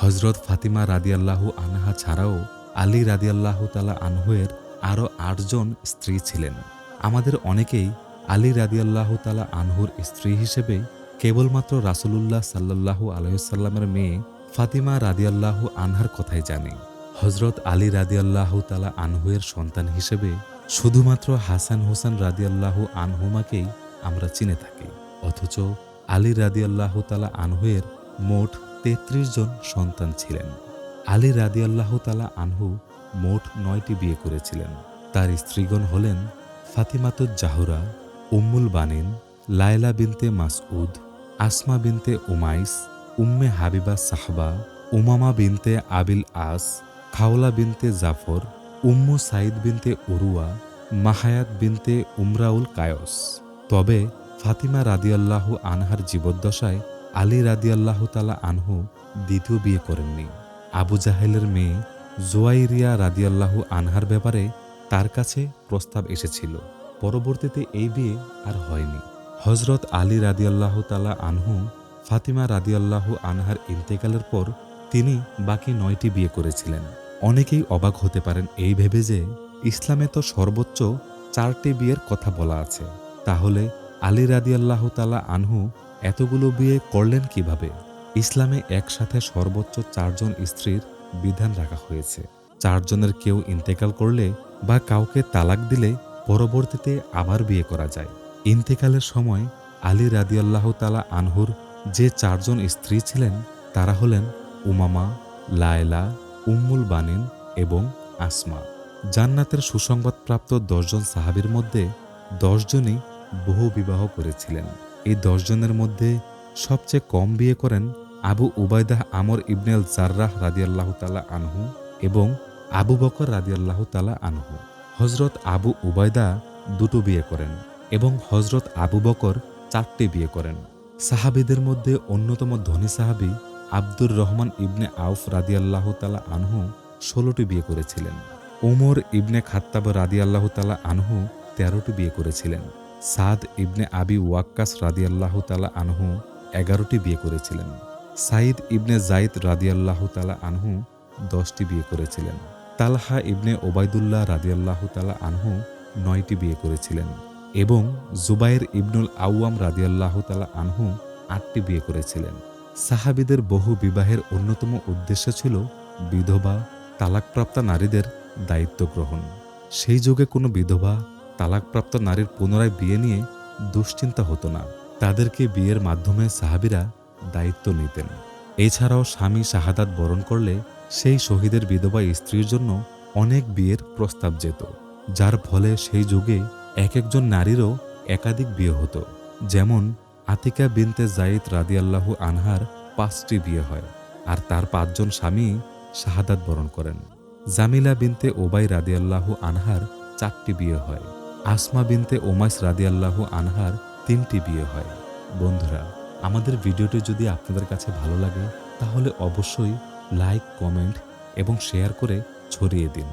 হজরত ফাতিমা রাদিয়াল্লাহু আনহা ছাড়াও আলী রাদিয়াল্লাহু তালা আনহুয়ের আরও আটজন স্ত্রী ছিলেন। আমাদের অনেকেই আলী রাদিয়াল্লাহু তালা আনহুর স্ত্রী হিসেবে কেবলমাত্র রাসূলুল্লাহ সাল্লাল্লাহু আলাইসাল্লামের মেয়ে ফাতিমা রাদিয়াল্লাহু আনহার কথাই জানি। হজরত আলী রাদিয়াল্লাহু তালা আনহুয়ের সন্তান হিসেবে শুধুমাত্র হাসান হোসেন রাদিয়াল্লাহু আনহুমাকেই আমরা চিনে থাকি। অথচ আলী রাদিয়াল্লাহু তালা আনহুয়ের মোট তেত্রিশ জন সন্তান ছিলেন। আলী রাদিয়াল্লাহু তালা আনহু মোট নয়টি বিয়ে করেছিলেন। তার স্ত্রীগণ হলেন ফাতিমাতুজ জাহুরা, উম্মুল বানিন, Laila Binte Masud, Asma Binte Umais, Umme Habiba Sahba, Umama Binte Abil As, খাওলা বিনতে জাফর, উম্মু সাইদ বিনতে উরুয়া, মাহায়াত বিনতে উমরাউল কায়স। তবে ফাতিমা রাদিয়াল্লাহু আনহার জীবদ্দশায় আলী রাদিয়াল্লাহু তালা আনহু দ্বিতীয় বিয়ে করেননি। আবু জাহেলের মেয়ে জোয়াইরিয়া রাদিয়াল্লাহু আনহার ব্যাপারে তার কাছে প্রস্তাব এসেছিল। পরবর্তীতে এই বিয়ে আর হয়নি। হজরত আলী রাদিয়াল্লাহু তালা আনহু ফাতিমা রাদিয়াল্লাহু আনহার ইন্তেকালের পর তিনি বাকি নয়টি বিয়ে করেছিলেন। অনেকেই অবাক হতে পারেন এই ভেবে যে ইসলামে তো সর্বোচ্চ চারটি বিয়ের কথা বলা আছে। তাহলে আলী রাদিয়াল্লাহ তালা আনহু এতগুলো বিয়ে করলেন কীভাবে? ইসলামে একসাথে সর্বোচ্চ চারজন স্ত্রীর বিধান রাখা হয়েছে। চারজনের কেউ ইন্তেকাল করলে বা কাউকে তালাক দিলে পরবর্তীতে আবার বিয়ে করা যায়। ইন্তেকালের সময় আলী রাদিয়াল্লাহ তালা আনহুর যে চারজন স্ত্রী ছিলেন, তারা হলেন উমামা, লায়লা, উম্মুল বানিন এবং আসমা। জান্নাতের সুসংবাদপ্রাপ্ত দশজন সাহাবীর মধ্যে দশজনই বহু বিবাহ করেছিলেন। এই দশজনের মধ্যে সবচেয়ে কম বিয়ে করেন আবু উবায়দাহ আমর ইবনেল জার্রাহ রাদিয়াল্লাহ তালা আনহু এবং আবু বকর রাদিয়াল্লাহ তালা আনহু। হজরত আবু উবায়দা দুটো বিয়ে করেন এবং হজরত আবু বকর চারটি বিয়ে করেন। সাহাবিদের মধ্যে অন্যতম ধনী সাহাবি আব্দুর রহমান ইবনে আউফ রাদিয়াল্লাহ তালা আনহু ষোলোটি বিয়ে করেছিলেন। ওমর ইবনে খাত্তাব রাদি রাদিয়াল্লাহ তালা আনহু তেরোটি বিয়ে করেছিলেন। সাদ ইবনে আবি ওয়াক্কাস রাদিয়াল্লাহ তালা আনহু এগারোটি বিয়ে করেছিলেন। সাইদ ইবনে জাইদ রাদিয়াল্লাহ তালা আনহু দশটি বিয়ে করেছিলেন। তালহা ইবনে ওবায়দুল্লাহ রাদিয়াল্লাহ তালা আনহু নয়টি বিয়ে করেছিলেন এবং জুবাইর ইবনুল আউয়াম রাদিয়াল্লাহ তালা আনহু আটটি বিয়ে করেছিলেন। সাহাবিদের বহু বিবাহের অন্যতম উদ্দেশ্য ছিল বিধবা, তালাকপ্রাপ্তা নারীদের দায়িত্ব গ্রহণ। সেই যুগে কোনো বিধবা তালাকপ্রাপ্ত নারীর পুনরায় বিয়ে নিয়ে দুশ্চিন্তা হতো না। তাদেরকে বিয়ের মাধ্যমে সাহাবিরা দায়িত্ব নিতেন। এছাড়াও স্বামী শাহাদাত বরণ করলে সেই শহীদের বিধবা স্ত্রীর জন্য অনেক বিয়ের প্রস্তাব যেত। যার ফলে সেই যুগে এক একজন নারীরও একাধিক বিয়ে হতো। যেমন আতিকা বিনতে জাইদ রাদিয়াল্লাহু আনহার পাঁচটি বিয়ে হয় আর তার পাঁচজন স্বামী শাহাদাত বরণ করেন। জামিলা বিনতে ওবাই রাদিয়াল্লাহু আনহার চারটি বিয়ে হয়। আসমা বিনতে ওমাইস রাদিয়াল্লাহু আনহার তিনটি বিয়ে হয়। বন্ধুরা, আমাদের ভিডিওটি যদি আপনাদের কাছে ভালো লাগে, তাহলে অবশ্যই লাইক, কমেন্ট এবং শেয়ার করে ছড়িয়ে দিন।